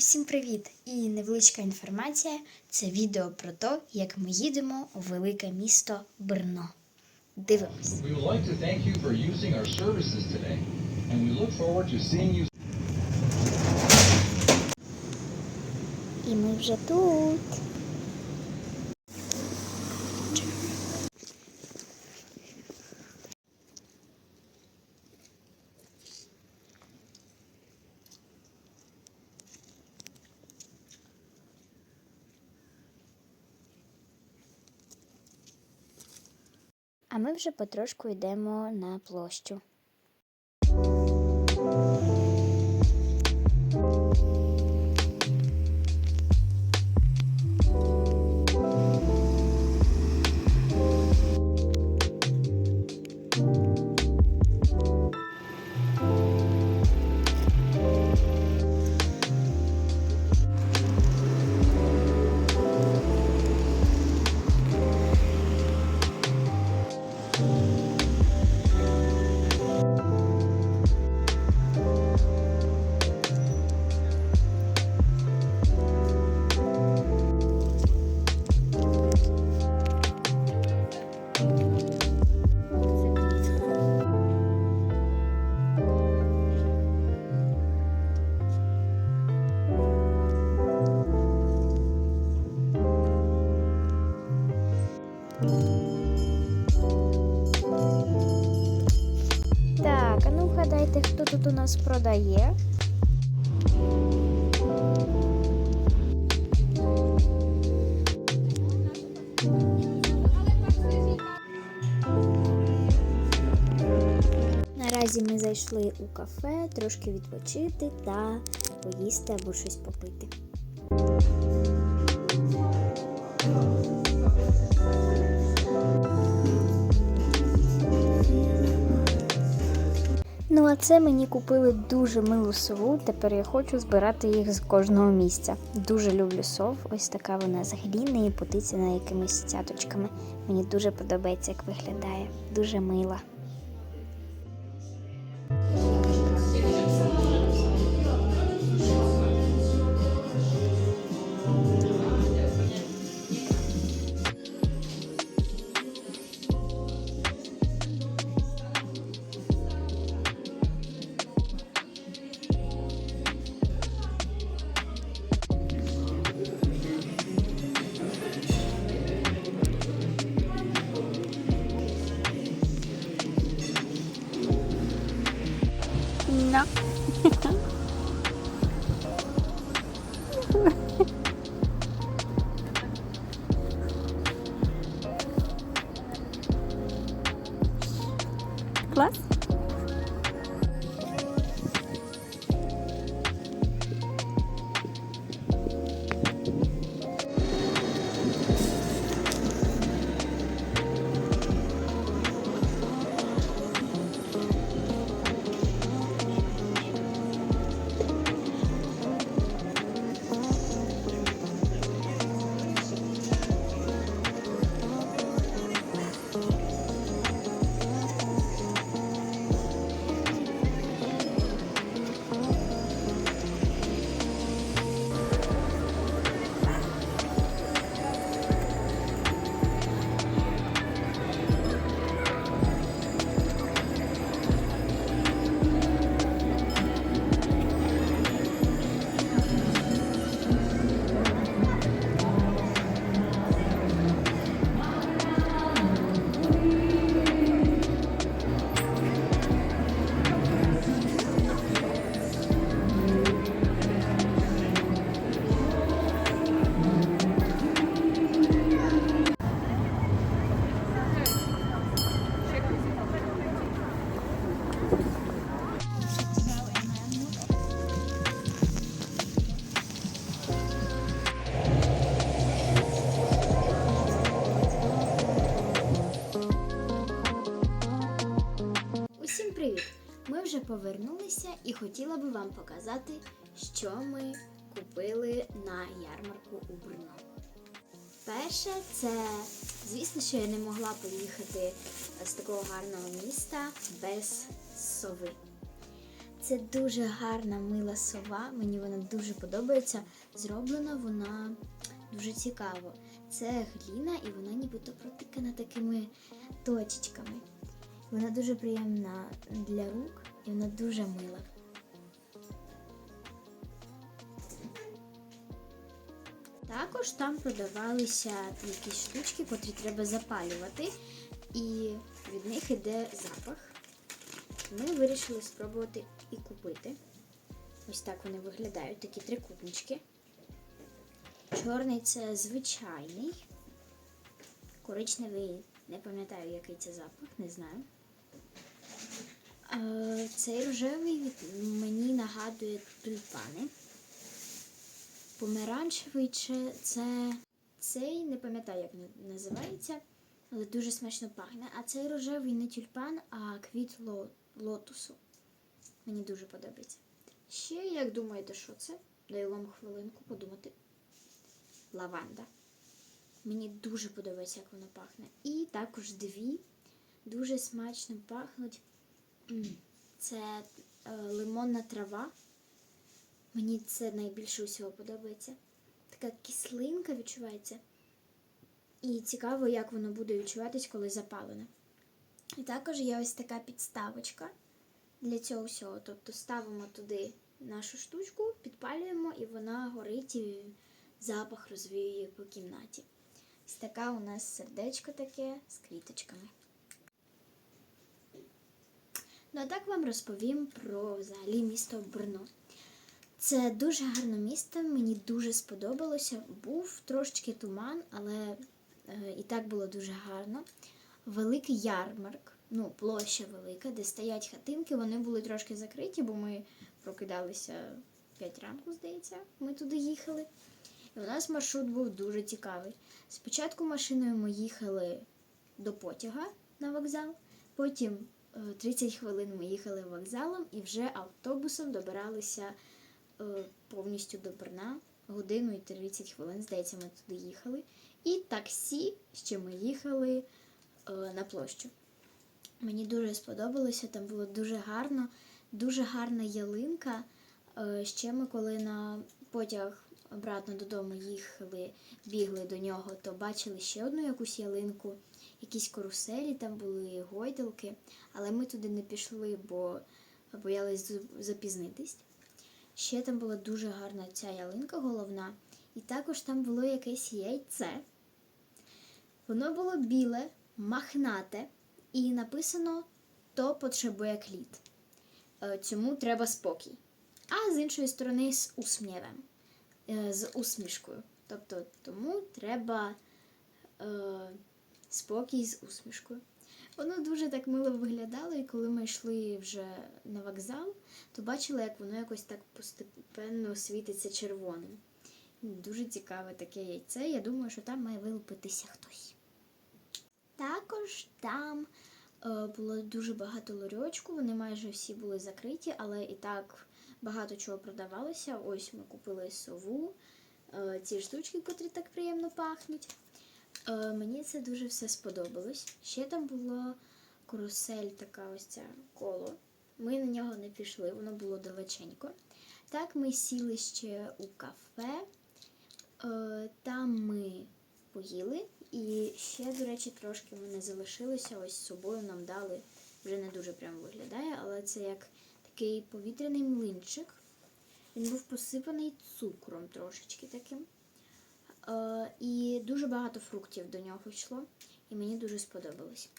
Усім привіт! І невеличка інформація. Це відео про те, як ми їдемо у велике місто Брно. Дивимось. І ми вже to А ми вже потрошку йдемо на площу. У нас продає. Наразі ми зайшли у кафе трошки відпочити та поїсти або щось попити. Ну, а це мені купили дуже милу сову. Тепер я хочу збирати їх з кожного місця. Дуже люблю сов. Ось така вона з гліни і потицяна якимись цяточками. Мені дуже подобається, як виглядає. Дуже мила. lá. Повернулися і хотіла би вам показати, що ми купили на ярмарку у Брно. Перше, це, звісно, що я не могла поїхати з такого гарного міста без сови. Це дуже гарна мила сова. Мені вона дуже подобається. Зроблена вона дуже цікаво. Це гліна, і вона нібито протикана такими точечками. Вона дуже приємна для рук і вона дуже мила. Також там продавалися якісь штучки, котрі треба запалювати, і від них іде запах. Ми вирішили спробувати і купити. Ось так вони виглядають, такі трикутнички. Чорний це звичайний. Коричневий, не пам'ятаю, який це запах, не знаю. Е, Цей рожевий мені нагадує тюльпани. Помаранчевий чи це цей, не пам'ятаю, як він називається, але дуже смачно пахне. А цей рожевий не тюльпан, а квіт ло- лотосу. Мені дуже подобається. Ще, як думаєте, що це? Даю вам хвилинку подумати. Лаванда. Мені дуже подобається, як воно пахне. І також дві дуже смачно пахнуть. Це е, лимонна трава. Мені це найбільше усього подобається. Така кислинка відчувається. І цікаво, як воно буде відчуватись, коли запалене. І також є ось така підставочка для цього всього. Тобто ставимо туди нашу штучку, підпалюємо, і вона горить і запах розвіює по кімнаті. Ось така у нас сердечко таке з квіточками. Ну а так вам розповім про взагалі місто Брно. Це дуже гарне місто, мені дуже сподобалося. Був трошечки туман, але е, і так було дуже гарно. Великий ярмарк, ну, площа велика, де стоять хатинки. Вони були трошки закриті, бо ми прокидалися 5 ранку, здається, ми туди їхали. І у нас маршрут був дуже цікавий. Спочатку машиною ми їхали до потяга на вокзал, потім 30 хвилин ми їхали вокзалом і вже автобусом добиралися е, повністю до Брна. Годину і 30 хвилин, здається, ми туди їхали. І таксі ще ми їхали е, на площу. Мені дуже сподобалося, там було дуже гарно, дуже гарна ялинка. Е, Ще ми, коли на потяг обратно додому їхали, бігли до нього, то бачили ще одну якусь ялинку, якісь каруселі, там були гойдалки, але ми туди не пішли, бо боялись запізнитись. Ще там була дуже гарна ця ялинка головна, і також там було якесь яйце. Воно було біле, махнате, і написано То потребує кліт. Е, Цьому треба спокій. А з іншої сторони з усміхом, е, з усмішкою. Тобто тому треба е, спокій з усмішкою. Воно дуже так мило виглядало, і коли ми йшли вже на вокзал, то бачила, як воно якось так постепенно світиться червоним. Дуже цікаве таке яйце. Я думаю, що там має вилупитися хтось. Також там е, було дуже багато ларьочку, вони майже всі були закриті, але і так багато чого продавалося. Ось ми купили сову, е, ці штучки, котрі так приємно пахнуть. Е, мені це дуже все сподобалось. Ще там було карусель, така ось ця коло. Ми на нього не пішли, воно було далеченько. Так, ми сіли ще у кафе. Е, Там ми поїли. І ще, до речі, трошки мене залишилося. Ось з собою нам дали. Вже не дуже прямо виглядає, але це як такий повітряний млинчик. Він був посипаний цукром трошечки таким. Е, і дуже багато фруктів до нього йшло, і мені дуже сподобалось.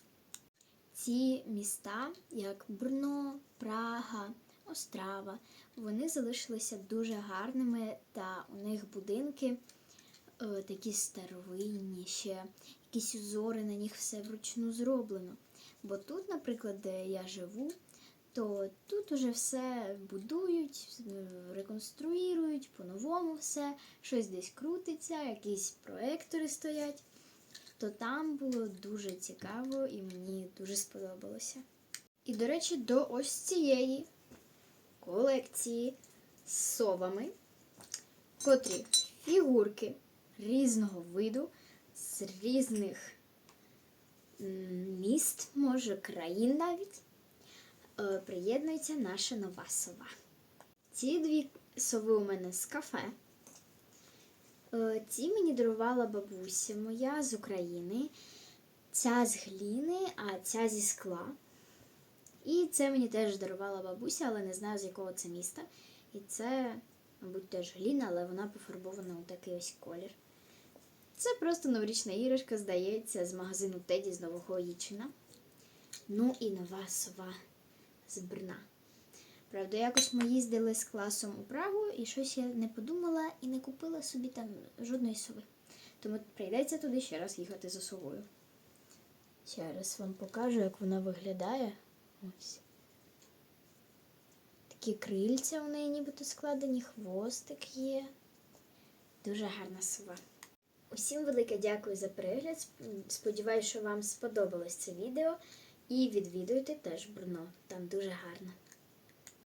Ці міста, як Брно, Прага, Острава, вони залишилися дуже гарними, та у них будинки е, такі старовинні, ще якісь узори на них все вручну зроблено. Бо тут, наприклад, де я живу, то тут уже все будують, е, реконструюють, по-новому все, щось десь крутиться, якісь проектори стоять. То там було дуже цікаво і мені дуже сподобалося. І, до речі, до ось цієї колекції з совами, котрі фігурки різного виду, з різних міст, може, країн навіть. Е, приєднується наша нова сова. Ці дві сови у мене з кафе. Е, Ці мені дарувала бабуся моя з України. Ця з гліни, а ця зі скла. І це мені теж дарувала бабуся, але не знаю з якого це міста. І це, мабуть, теж гліна, але вона пофарбована у такий ось колір. Це просто новорічна іграшка, здається, з магазину Теді з Нового Їчина. Ну і нова сова з Брна. Правда, якось ми їздили з класом у Прагу, і щось я не подумала і не купила собі там жодної сови. Тому прийдеться туди ще раз їхати за совою. Ще раз вам покажу, як вона виглядає. Ось. Такі крильця у неї нібито складені, хвостик є. Дуже гарна сова. Усім велике дякую за перегляд. Сп- Сподіваюсь, що вам сподобалось це відео. І відвідуйте теж Брно. Там дуже гарно.